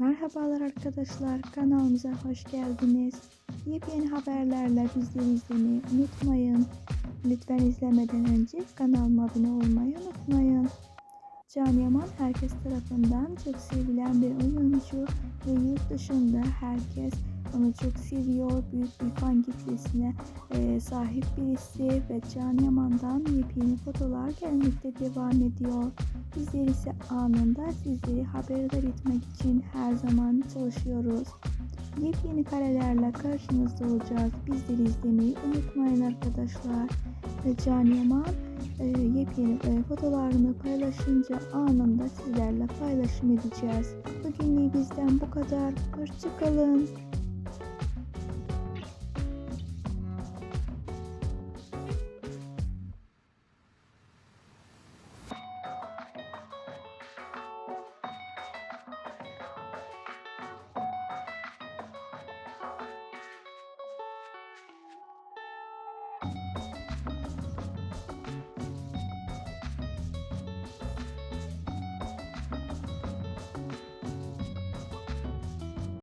Merhabalar arkadaşlar, kanalımıza hoş geldiniz. Yepyeni haberlerle bizleri izlemeyi unutmayın. Lütfen izlemeden önce kanalıma abone olmayı unutmayın. Can Yaman herkes tarafından çok sevilen bir oyuncu ve yurt dışında herkes onu çok seviyor. Büyük bir fan kitlesine e, sahip birisi ve Can Yaman'dan yepyeni fotolar gelmekte devam ediyor. Bizler ise anında sizleri haberdar etmek için her zaman çalışıyoruz. Yepyeni karelerle karşınızda olacağız. Bizleri izlemeyi unutmayın arkadaşlar. Ve Can Yaman e, yepyeni e, fotolarını paylaşınca anında sizlerle paylaşım edeceğiz. Bugünlük bizden bu kadar. Hoşçakalın.